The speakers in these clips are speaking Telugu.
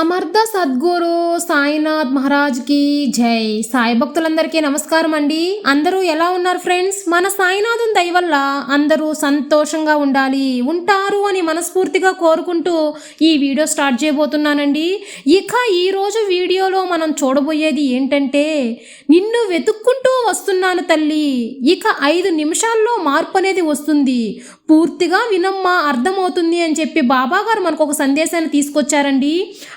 సమర్థ సద్గురు సాయినాథ్ మహారాజ్కి జై. సాయి భక్తులందరికీ నమస్కారం అండి. అందరూ ఎలా ఉన్నారు ఫ్రెండ్స్? మన సాయినాథం దయ వల్ల అందరూ సంతోషంగా ఉండాలి ఉంటారు అని మనస్ఫూర్తిగా కోరుకుంటూ ఈ వీడియో స్టార్ట్ చేయబోతున్నానండి. ఇక ఈరోజు వీడియోలో మనం చూడబోయేది ఏంటంటే నిన్ను వెతుక్కుంటూ వస్తున్నాను తల్లి. ఇక ఐదు నిమిషాల్లో మార్పు అనేది వస్తుంది. పూర్తిగా వినమ్మా అర్థమవుతుంది అని చెప్పి బాబాగారు మనకు ఒక సందేశాన్ని తీసుకొచ్చారండి.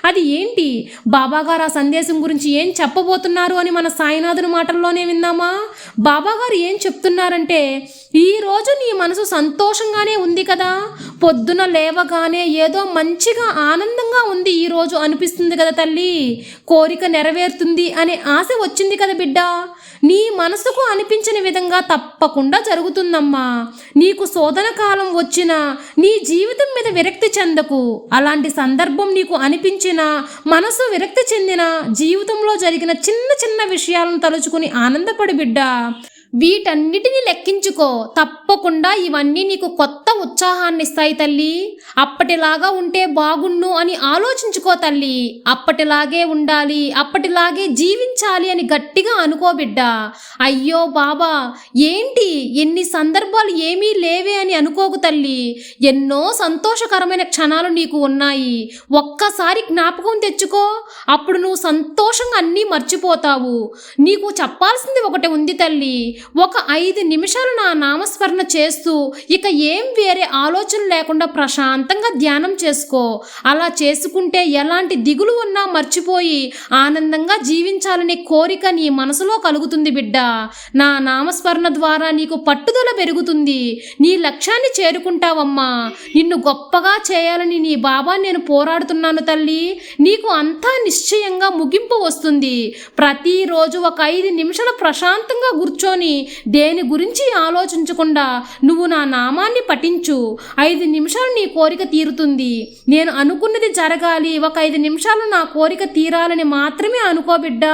అది ఏంటి? బాబాగారు ఆ సందేశం గురించి ఏం చెప్పబోతున్నారు అని మన సాయినాథుని మాటల్లోనే విన్నామా బాబాగారు ఏం చెప్తున్నారంటే ఈరోజు నీ మనసు సంతోషంగానే ఉంది కదా? పొద్దున లేవగానే ఏదో మంచిగా ఆనందంగా ఉంది ఈరోజు అనిపిస్తుంది కదా తల్లి? కోరిక నెరవేరుతుంది అనే ఆశ వచ్చింది కదా బిడ్డ? నీ మనసుకు అనిపించిన విధంగా తప్పకుండా జరుగుతుందమ్మా. నీకు శోధన కాలం వచ్చినా నీ జీవితం మీద విరక్తి చెందకు. అలాంటి సందర్భం నీకు అనిపించిన మనసు విరక్తి చెందిన జీవితంలో జరిగిన చిన్న చిన్న విషయాలను తలుచుకుని ఆనందపడి బిడ్డ. వీటన్నిటిని లెక్కించుకో. తప్పకుండా ఇవన్నీ నీకు కొత్త ఉత్సాహాన్ని ఇస్తాయి తల్లి. అప్పటిలాగా ఉంటే బాగుండు అని ఆలోచించుకో తల్లి. అప్పటిలాగే ఉండాలి అప్పటిలాగే జీవించాలి అని గట్టిగా అనుకో బిడ్డ. అయ్యో బాబా ఏంటి? ఎన్ని సందర్భాలు ఏమీ లేవే అని అనుకోకు తల్లి. ఎన్నో సంతోషకరమైన క్షణాలు నీకు ఉన్నాయి. ఒక్కసారి జ్ఞాపకం తెచ్చుకో. అప్పుడు నువ్వు సంతోషంగా అన్నీ మర్చిపోతావు. నీకు చెప్పాల్సింది ఒకటి ఉంది తల్లి. ఒక ఐదు నిమిషాలు నా నామస్మరణ చేస్తూ ఇక ఏం వేరే ఆలోచన లేకుండా ప్రశాంతంగా ధ్యానం చేసుకో. అలా చేసుకుంటే ఎలాంటి దిగులు ఉన్నా మర్చిపోయి ఆనందంగా జీవించాలనే కోరిక నీ మనసులో కలుగుతుంది బిడ్డ. నా నామస్మరణ ద్వారా నీకు పట్టుదల పెరుగుతుంది. నీ లక్ష్యాన్ని చేరుకుంటావమ్మా. నిన్ను గొప్పగా చేయాలని నీ బాబా నేను పోరాడుతున్నాను తల్లి. నీకు అంతా నిశ్చయంగా ముగింపు వస్తుంది. ప్రతిరోజు ఒక ఐదు నిమిషాలు ప్రశాంతంగా కూర్చొని దేని గురించి ఆలోచించకుండా నువ్వు నా నామాన్ని పఠించు ఐదు నిమిషాలు నీ కోరిక తీరుతుంది. నేను అనుకున్నది జరగాలి. ఒక ఐదు నిమిషాలు నా కోరిక తీరాలని మాత్రమే అనుకో బిడ్డ.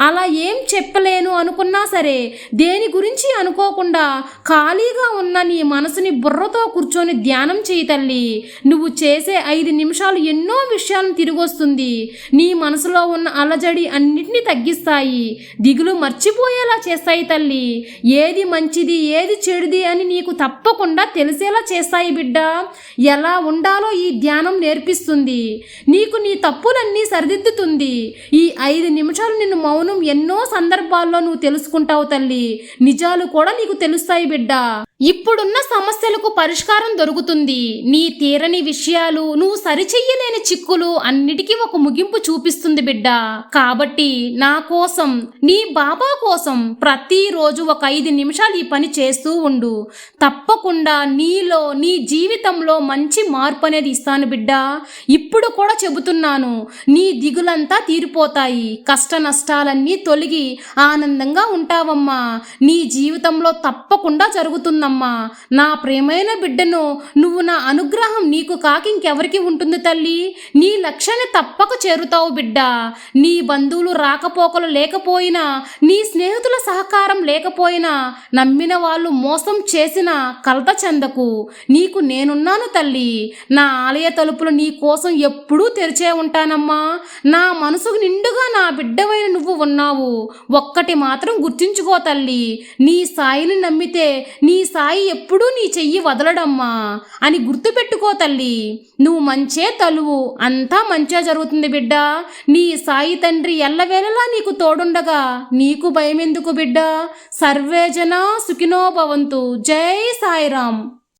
అలా ఏం చెప్పలేను అనుకున్నా సరే దేని గురించి అనుకోకుండా ఖాళీగా ఉన్న నీ మనసుని బుర్రతో కూర్చొని ధ్యానం చేయి తల్లి. నువ్వు చేసే ఐదు నిమిషాలు ఎన్నో విషయాలను తిరిగొస్తుంది. నీ మనసులో ఉన్న అలజడి అన్నిటినీ తగ్గిస్తాయి. దిగులు మర్చిపోయేలా చేస్తాయి తల్లి. ఏది మంచిది ఏది చెడుది అని నీకు తప్పకుండా తెలిసేలా చేస్తాయి బిడ్డ? ఎలా ఉండాలో ఈ ధ్యానం నేర్పిస్తుంది. నీకు నీ తప్పులన్నీ సరిదిద్దుతుంది. ఈ ఐదు నిమిషాలు నిన్ను మౌనం ఎన్నో సందర్భాల్లో నువ్వు తెలుసుకుంటావు తల్లి. నిజాలు కూడా నీకు తెలుస్తాయి బిడ్డ. ఇప్పుడున్న సమస్యలకు పరిష్కారం దొరుకుతుంది. నీ తీరని విషయాలు నువ్వు సరిచెయ్యలేని చిక్కులు అన్నిటికీ ఒక ముగింపు చూపిస్తుంది బిడ్డ. కాబట్టి నా కోసం నీ బాబా కోసం ప్రతిరోజు ఒక ఐదు నిమిషాలు ఈ పని చేస్తూ ఉండు. తప్పకుండా నీలో నీ జీవితంలో మంచి మార్పు అనేది ఇస్తాను బిడ్డ. ఇప్పుడు కూడా చెబుతున్నాను నీ దిగులంతా తీరిపోతాయి. కష్ట నష్టాలన్నీ తొలగి ఆనందంగా ఉంటావమ్మా. నీ జీవితంలో తప్పకుండా జరుగుతుందమ్మా. అమ్మా నా ప్రేమైన బిడ్డను నువ్వు నా అనుగ్రహం నీకు కాక ఇంకెవరికి ఉంటుంది తల్లి? నీ లక్ష్యాన్ని తప్పక చేరుతావు బిడ్డ. నీ బంధువులు రాకపోకలు లేకపోయినా నీ స్నేహితుల సహకారం లేకపోయినా నమ్మిన వాళ్ళు మోసం చేసిన కలత చెందకు. నీకు నేనున్నాను తల్లి. నా ఆలయ తలుపులు నీ కోసం ఎప్పుడూ తెరిచే ఉంటానమ్మా. నా మనసుకు నిండుగా నా బిడ్డవైన నువ్వు ఉన్నావు. ఒక్కటి మాత్రం గుర్తించుకో తల్లి. నీ సాయిని నమ్మితే నీ సాయి ఎప్పుడూ నీ చెయ్యి వదలడమ్మా అని గుర్తుపెట్టుకో తల్లి. నువ్వు మంచే తలువు అంతా మంచిగా జరుగుతుంది బిడ్డ. నీ సాయి తండ్రి ఎల్లవేళలా నీకు తోడుండగా. నీకు భయమెందుకు బిడ్డ? సర్వేజన సుఖినో భవంతు. జై సాయిరామ్.